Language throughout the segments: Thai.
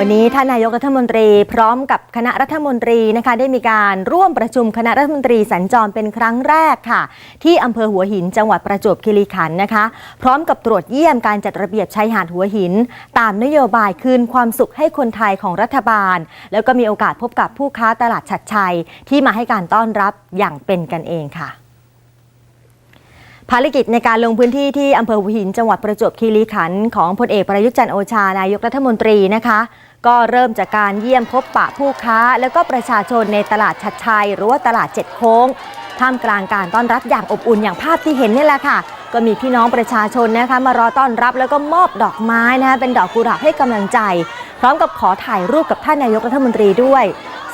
วันนี้ท่านนายกรัฐมนตรีพร้อมกับคณะรัฐมนตรีนะคะได้มีการร่วมประชุมคณะรัฐมนตรีสัญจรเป็นครั้งแรกค่ะ ที่อำเภอหัวหินจังหวัดประจวบคีรีขันธ์นะคะ พร้อมกับตรวจเยี่ยมการจัดระเบียบชายหาดหัวหิน ตามนโยบายคืนความสุขให้คนไทยของรัฐบาล แล้วก็มีโอกาสพบกับผู้ค้าตลาดฉัดชัย ที่มาให้การต้อนรับอย่างเป็นกันเองค่ะภารกิจในการลงพื้นที่ที่อำเภอหัวหินจังหวัดประจวบคีรีขันธ์ของพลเอกประยุทธ์จันโอชานายกรัฐมนตรีนะคะ ก็เริ่มจากการเยี่ยมพบปะผู้ค้า แล้วก็ประชาชนในตลาดชัดชัย หรือว่าตลาดเจ็ดโค้ง ท่ามกลางการต้อนรับอย่างอบอุ่นอย่างภาพที่เห็นนี่แหละค่ะ ก็มีพี่น้องประชาชนนะคะมารอต้อนรับแล้วก็มอบดอกไม้นะคะเป็นดอกกุหลาบให้กำลังใจ พร้อมกับขอถ่ายรูปกับท่านนายกรัฐมนตรีด้วย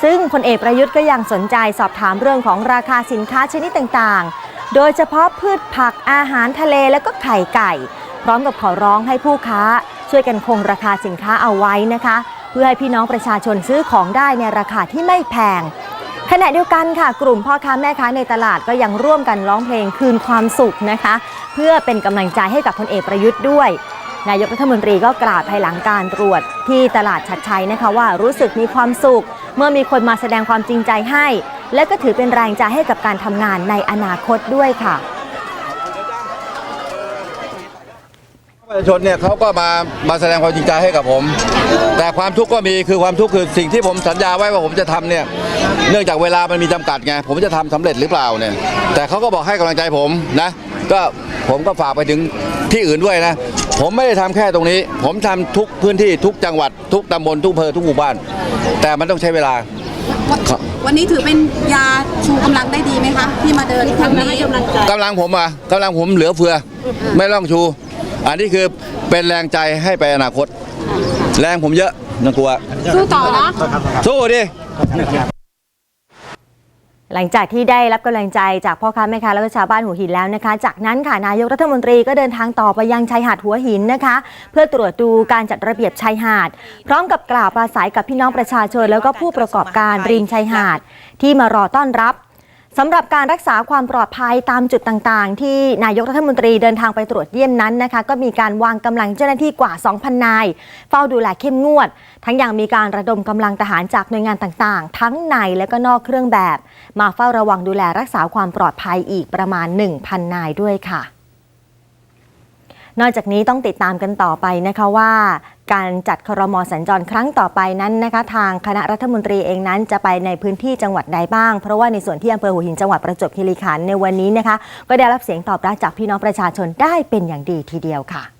ซึ่งพลเอกประยุทธ์ก็ยังสนใจสอบถามเรื่องของราคาสินค้าชนิดต่างๆ โดยเฉพาะพืชผักอาหารทะเลและก็ไข่ไก่ พร้อมกับขอร้องให้ผู้ค้าช่วยกันคงราคาสินค้าเอาไว้นะคะ เพื่อให้พี่น้องประชาชนซื้อของได้ในราคาที่ไม่แพงขณะเดียวกันค่ะ กลุ่มพ่อค้าแม่ค้าในตลาดก็ยังร่วมกันร้องเพลงคืนความสุขนะคะ เพื่อเป็นกำลังใจให้กับพลเอกประยุทธ์ด้วย นายกรัฐมนตรีก็กล่าวภายหลังการตรวจที่ตลาดชัดชัยนะคะว่ารู้สึกมีความสุข เมื่อมีคนมาแสดงความจริงใจให้ และก็ถือเป็นแรงใจให้กับการทำงานในอนาคตด้วยค่ะ ประชาชนเนี่ยเขาก็มามาแสดงความจริงใจให้กับผม แต่ความทุกข์ก็มีคือความทุกข์คือสิ่งที่ผมสัญญาไว้ว่าผมจะทำเนี่ยเนื่องจากเวลามันมีจำกัดไงผมจะทำสำเร็จหรือเปล่าเนี่ยแต่เขาก็บอกให้กำลังใจผมนะก็ผมก็ฝากไปถึงที่อื่นด้วยนะ ผมไม่ได้ทำแค่ตรงนี้ ผมทำทุกพื้นที่ทุกจังหวัด ทุกตำบลทุกอำเภอทุกหมู่บ้าน แต่มันต้องใช้เวลา ครับ วันนี้ถือเป็นยาชูกำลังได้ดีไหมคะ ที่มาเดินครั้งนี้กำลังใจกำลังผมอะกำลังผมเหลือเฟือ ไม่ต้องชู อันนี้คือเป็นแรงใจให้ไปอนาคต แรงผมเยอะนักลัว สู้ต่อเนาะสู้ดิหลังจากที่ได้รับกำลังใจจากพ่อค้าแม่ค้าแล้วก็ชาวบ้านหัวหินแล้วนะคะ จากนั้นค่ะนายกรัฐมนตรีก็เดินทางต่อไปยังชายหาดหัวหินนะคะ เพื่อตรวจดูการจัดระเบียบชายหาด พร้อมกับกล่าวปราศัยกับพี่น้องประชาชนแล้วก็ผู้ประกอบการริมชายหาด ที่มารอต้อนรับ สำหรับการรักษาความปลอดภัยตามจุดต่างๆ ที่นายกรัฐมนตรีเดินทางไปตรวจเยี่ยมนั้นนะคะ ก็มีการวางกำลังเจ้าหน้าที่กว่า 2,000 นาย เฝ้าดูแลเข้มงวด ทั้งยังมีการระดมกำลังทหารจากหน่วยงานต่างๆ ทั้งในและก็นอกเครื่องแบบ มาเฝ้าระวังดูแลรักษาความปลอดภัยอีกประมาณ 1,000 นายด้วยค่ะนอกจากนี้ต้องติดตามกันต่อไปนะคะว่า การจัดครมสัญจรครั้งต่อไปนั้นนะคะ ทางคณะรัฐมนตรีเองนั้นจะไปในพื้นที่จังหวัดใดบ้าง เพราะว่าในส่วนที่อำเภอหัวหินจังหวัดประจวบคีรีขันธ์ในวันนี้นะคะ ก็ได้รับเสียงตอบรับจากพี่น้องประชาชนได้เป็นอย่างดีทีเดียวค่ะ